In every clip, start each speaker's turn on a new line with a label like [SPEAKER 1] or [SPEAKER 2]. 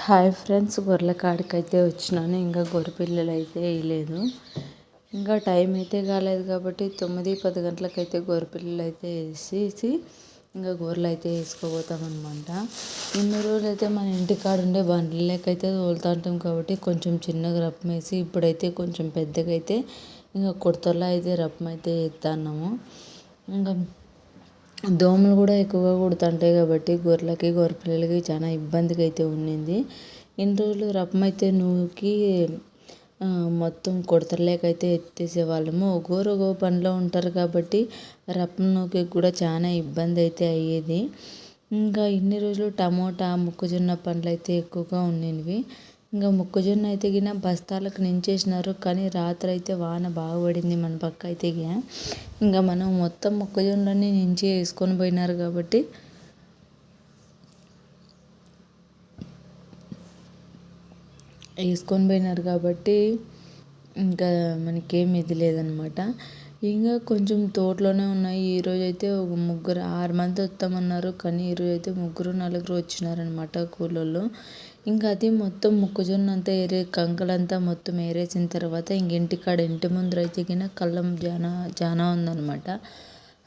[SPEAKER 1] Hi friends గొర్రెల కాడికైతే వచ్చినాను. ఇంకా గొర్రె పిల్లలు అయితే వేయలేదు. ఇంకా టైం అయితే కాలేదు కాబట్టి తొమ్మిది పది గంటలకైతే గొర్రె పిల్లలు అయితే వేసేసి ఇంకా గొర్రెలు అయితే వేసుకోబోతాం అనమాట ఇన్ని రోజులు అయితే మన ఇంటికాడ ఉండే బండ్లకైతే తోలుతుంటాం కాబట్టి కొంచెం చిన్నగా రప్పం వేసి ఇప్పుడైతే కొంచెం పెద్దగా అయితే ఇంకా కొడతల్లో అయితే రప్పం అయితే వేస్తున్నాము ఇంకా దోమలు కూడా ఎక్కువగా కుడుతుంటాయి కాబట్టి గొర్రెలకి గొర్రె పిల్లలకి చాలా ఇబ్బందిగా అయితే ఉండింది. ఇన్ని రోజులు రప్పం అయితే నూకి మొత్తం కొడతలేకైతే ఎత్తేసే వాళ్ళము ఒక్కోరు ఒక్కో పనిలో ఉంటారు కాబట్టి రప్పం నూకి కూడా చాలా ఇబ్బంది అయితే అయ్యేది. ఇంకా ఇన్ని రోజులు టమోటా మొక్కజొన్న పండ్లు అయితే ఎక్కువగా ఉండినవి. ఇంకా మొక్కజొన్న అయితే గిన బస్తాలకు నించేసినారు కానీ రాత్రి అయితే వాన బాగా పడింది మన పక్క అయితే ఇంకా మనం మొత్తం మొక్కజొన్నలన్నీ నించి వేసుకొని పోయినారు కాబట్టి వేసుకొని పోయినారు కాబట్టి ఇంకా మనకేం ఇది లేదనమాట. ఇంకా కొంచెం తోటలోనే ఉన్నాయి. ఈరోజు అయితే ఒక ముగ్గురు ఆరు మంది వస్తామన్నారు. కానీ ఈరోజు అయితే ముగ్గురు నలుగురు వచ్చినారనమాట కూలోళ్ళు. ఇంకా అది మొత్తం మొక్కజొన్న అంతా ఏరే కంకలంతా మొత్తం ఏరేసిన తర్వాత ఇంక ఇంటికాడ ఇంటి ముందర అయితే కింద కళ్ళం జానా జానా ఉందనమాట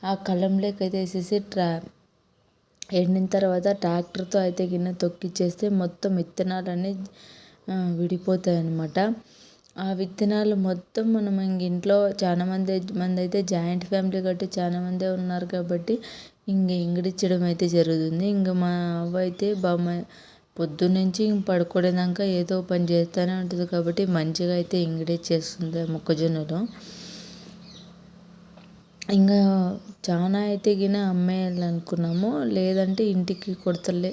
[SPEAKER 1] ఆ కళ్ళంలోకైతే వేసేసి ట్రా ఎండిన తర్వాత ట్రాక్టర్తో అయితే గిన్నె తొక్కిచ్చేస్తే మొత్తం విత్తనాలన్నీ విడిపోతాయి అన్నమాట ఆ విత్తనాలు మొత్తం మనం ఇంక ఇంట్లో చాలా మంది మంది అయితే జాయింట్ ఫ్యామిలీ కాబట్టి చాలా మందే ఉన్నారు కాబట్టి ఇంక ఇంగడించడం అయితే జరుగుతుంది. ఇంక మా అవ్వ అయితే బామ్మ పొద్దున్నుంచి పడుకునేదాకా ఏదో పని చేస్తూనే ఉంటుంది కాబట్టి మంచిగా అయితే ఇంగిడిచ్చేస్తుంది మొక్కజొన్నలో. ఇంకా చాలా అయితే గిన అమ్మేయాలనుకున్నాము. లేదంటే ఇంటికి కొడతలే